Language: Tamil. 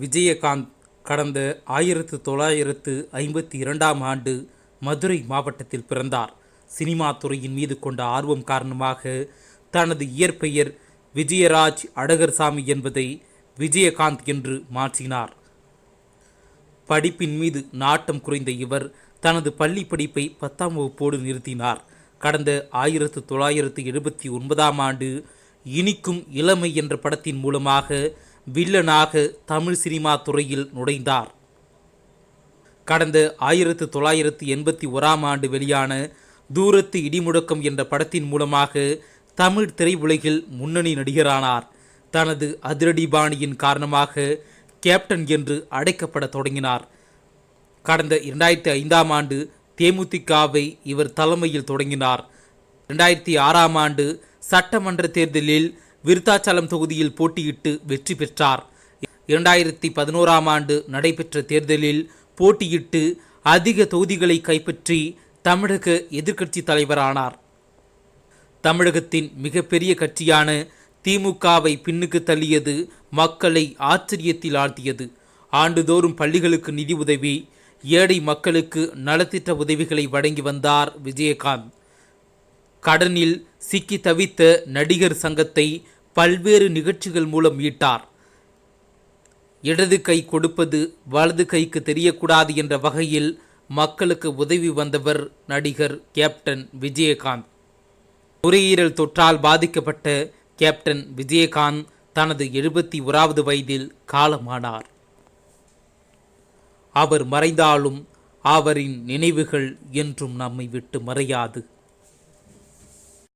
விஜயகாந்த் கடந்த ஆயிரத்து தொள்ளாயிரத்து ஐம்பத்தி இரண்டாம் ஆண்டு மதுரை மாவட்டத்தில் பிறந்தார். சினிமா துறையின் மீது கொண்ட ஆர்வம் காரணமாக தனது இயற்பெயர் விஜயராஜ் அடகர்சாமி என்பதை விஜயகாந்த் என்று மாற்றினார். படிப்பின் மீது நாட்டம் குறைந்த இவர் தனது பள்ளி படிப்பை பத்தாம் வகுப்போடு நிறுத்தினார். கடந்த ஆயிரத்து தொள்ளாயிரத்து எழுபத்தி ஒன்பதாம் ஆண்டு இனிக்கும் இளமை என்ற படத்தின் மூலமாக வில்லனாக தமிழ் சினிமா துறையில் நுழைந்தார். கடந்த ஆயிரத்து தொள்ளாயிரத்து எண்பத்தி ஓராம் ஆண்டு வெளியான தூரத்து இடிமுழக்கம் என்ற படத்தின் மூலமாக தமிழ் திரையுலகில் முன்னணி நடிகரானார். தனது அதிரடி பாணியின் காரணமாக கேப்டன் என்று அடைக்கப்பட தொடங்கினார். கடந்த இரண்டாயிரத்தி ஐந்தாம் ஆண்டு தேமுதிகவை இவர் தலைமையில் தொடங்கினார். இரண்டாயிரத்தி ஆறாம் ஆண்டு சட்டமன்ற தேர்தலில் விருத்தாச்சலம் தொகுதியில் போட்டியிட்டு வெற்றி பெற்றார். இரண்டாயிரத்தி பதினோராம் ஆண்டு நடைபெற்ற தேர்தலில் போட்டியிட்டு அதிக தொகுதிகளை கைப்பற்றி தமிழக எதிர்க்கட்சி தலைவரானார். தமிழகத்தின் மிகப்பெரிய கட்சியான திமுகவை பின்னுக்கு தள்ளியது மக்களை ஆச்சரியத்தில் ஆழ்த்தியது. ஆண்டுதோறும் பள்ளிகளுக்கு நிதி உதவி ஏழை மக்களுக்கு நலத்திட்ட உதவிகளை வழங்கி வந்தார் விஜயகாந்த். கடனில் சிக்கி தவித்த நடிகர் சங்கத்தை பல்வேறு நிகழ்ச்சிகள் மூலம் மீட்டார் இடது கை கொடுப்பது வலது கைக்கு தெரியக்கூடாது என்ற வகையில் மக்களுக்கு உதவி வந்தவர் நடிகர் கேப்டன் விஜயகாந்த். நுரையீரல் தொற்றால் பாதிக்கப்பட்ட கேப்டன் விஜயகாந்த் தனது எழுபத்தி ஓராவது வயதில் காலமானார். அவர் மறைந்தாலும் அவரின் நினைவுகள் என்றும் நம்மை விட்டு மறையாது.